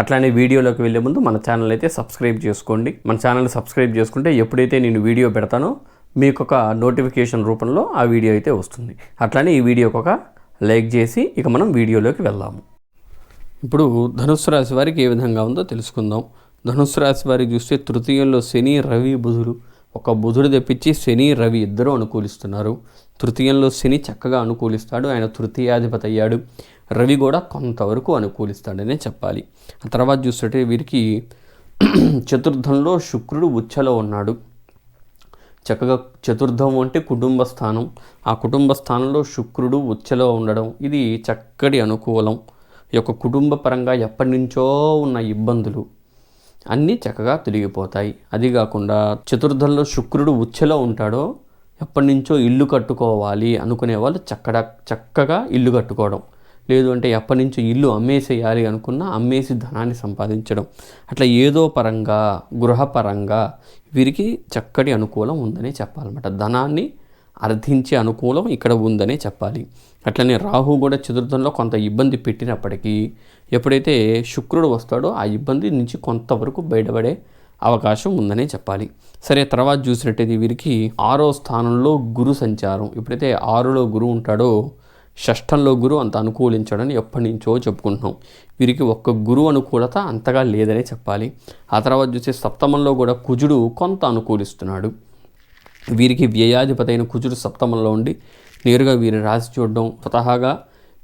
అట్లానే వీడియోలోకి వెళ్ళే ముందు మన ఛానల్ అయితే సబ్స్క్రైబ్ చేసుకోండి. మన ఛానల్ సబ్స్క్రైబ్ చేసుకుంటే ఎప్పుడైతే నేను వీడియో పెడతానో మీకు ఒక నోటిఫికేషన్ రూపంలో ఆ వీడియో అయితే వస్తుంది. అట్లానే ఈ వీడియోకి ఒక లైక్ చేసి ఇక మనం వీడియోలోకి వెళ్దాము. ఇప్పుడు ధనుస్సు రాశి వారికి ఏ విధంగా ఉందో తెలుసుకుందాం. ధనుస్సు రాశి వారికి చూస్తే తృతీయంలో శని రవి బుధుడు. ఒక బుధుడు తెప్పించి శని రవి ఇద్దరూ అనుకూలిస్తున్నారు. తృతీయంలో శని చక్కగా అనుకూలిస్తాడు. ఆయన తృతీయాధిపతి అయ్యాడు. రవి కూడా కొంతవరకు అనుకూలిస్తాడనే చెప్పాలి. ఆ తర్వాత చూస్తుంటే వీరికి చతుర్థంలో శుక్రుడు ఉచ్చలో ఉన్నాడు. చక్కగా చతుర్థం అంటే కుటుంబ స్థానం. ఆ కుటుంబ స్థానంలో శుక్రుడు ఉచ్చలో ఉండడం ఇది చక్కటి అనుకూలం. ఈ యొక్క కుటుంబ పరంగా ఎప్పటి నుంచో ఉన్న ఇబ్బందులు అన్నీ చక్కగా తిరిగిపోతాయి. అది కాకుండా చతుర్థంలో శుక్రుడు ఉచ్చలో ఉంటాడో ఎప్పటి నుంచో ఇల్లు కట్టుకోవాలి అనుకునే వాళ్ళు చక్కడ చక్కగా ఇల్లు కట్టుకోవడం. లేదు అంటే ఎప్పటి నుంచో ఇల్లు అమ్మేసేయాలి అనుకున్నా అమ్మేసి ధనాన్ని సంపాదించడం. అట్లా ఏదో పరంగా గృహపరంగా వీరికి చక్కటి అనుకూలం ఉందని చెప్పాలన్నమాట. ధనాన్ని అర్థించే అనుకూలం ఇక్కడ ఉందనే చెప్పాలి. అట్లనే రాహు కూడా చతుర్థంలో కొంత ఇబ్బంది పెట్టినప్పటికీ ఎప్పుడైతే శుక్రుడు వస్తాడో ఆ ఇబ్బంది నుంచి కొంతవరకు బయటపడే అవకాశం ఉందనే చెప్పాలి. సరే తర్వాత చూసినట్టయితే వీరికి ఆరో స్థానంలో గురు సంచారం. ఎప్పుడైతే ఆరులో గురువు ఉంటాడో షష్టంలో గురువు అంత అనుకూలించడని ఎప్పటి నుంచో చెప్పుకుంటున్నాం. వీరికి ఒక్క గురువు అనుకూలత అంతగా లేదనే చెప్పాలి. ఆ తర్వాత చూస్తే సప్తమంలో కూడా కుజుడు కొంత అనుకూలిస్తున్నాడు. వీరికి వ్యయాధిపతి అయిన కుజుడు సప్తమంలో ఉండి నేరుగా వీరిని రాసి చూడడం స్వతహాగా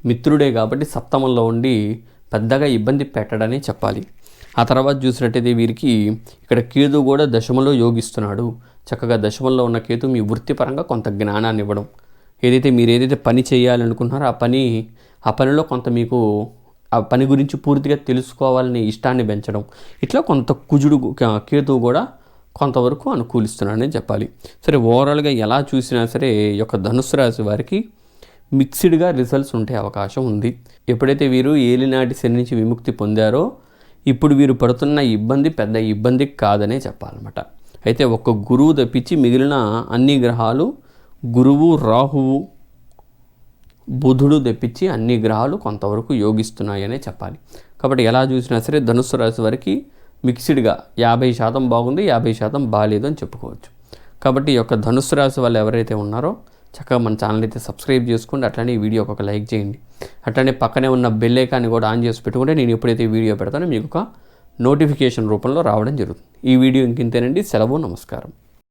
మిత్రుడే కాబట్టి సప్తమంలో ఉండి పెద్దగా ఇబ్బంది పెట్టడని చెప్పాలి. ఆ తర్వాత చూసినట్టయితే వీరికి ఇక్కడ కేతు కూడా దశమలో యోగిస్తున్నాడు. చక్కగా దశమంలో ఉన్న కేతు మీ వృత్తిపరంగా కొంత జ్ఞానాన్ని ఇవ్వడం. ఏదైతే మీరు ఏదైతే పని చేయాలనుకున్నారో ఆ పని ఆ పనిలో కొంత మీకు ఆ పని గురించి పూర్తిగా తెలుసుకోవాలనే ఇష్టాన్ని పెంచడం. ఇట్లా కొంత కుజుడు కేతువు కూడా కొంతవరకు అనుకూలిస్తున్నాడని చెప్పాలి. సరే ఓవరాల్గా ఎలా చూసినా సరే ఈ యొక్క ధనుసు రాశి వారికి మిక్స్డ్గా రిజల్ట్స్ ఉండే అవకాశం ఉంది. ఎప్పుడైతే వీరు ఏలినాటి శని నుంచి విముక్తి పొందారో ఇప్పుడు వీరు పడుతున్న ఇబ్బంది పెద్ద ఇబ్బంది కాదనే చెప్పాలన్నమాట. అయితే ఒక్క గురువు తప్పించి మిగిలిన అన్ని గ్రహాలు గురువు రాహువు బుధుడు తెప్పించి అన్ని గ్రహాలు కొంతవరకు యోగిస్తున్నాయనే చెప్పాలి. కాబట్టి ఎలా చూసినా సరే ధనుసు రాశి వారికి మిక్స్డ్గా యాభై శాతం బాగుంది యాభై శాతం బాగాలేదు అని చెప్పుకోవచ్చు. కాబట్టి ఈ యొక్క ధనుసు రాశి వాళ్ళు ఎవరైతే ఉన్నారో చక్కగా మన ఛానల్ అయితే సబ్స్క్రైబ్ చేసుకోండి అట్లనే ఈ వీడియోకి ఒక లైక్ చేయండి. అట్లనే పక్కనే ఉన్న బెల్ ఐకాన్ని కూడా ఆన్ చేసి పెట్టుకుంటే నేను ఎప్పుడైతే వీడియో పెడతానో మీకు ఒక నోటిఫికేషన్ రూపంలో రావడం జరుగుతుంది. ఈ వీడియో ఇంకింతేనండి సెలవు నమస్కారం.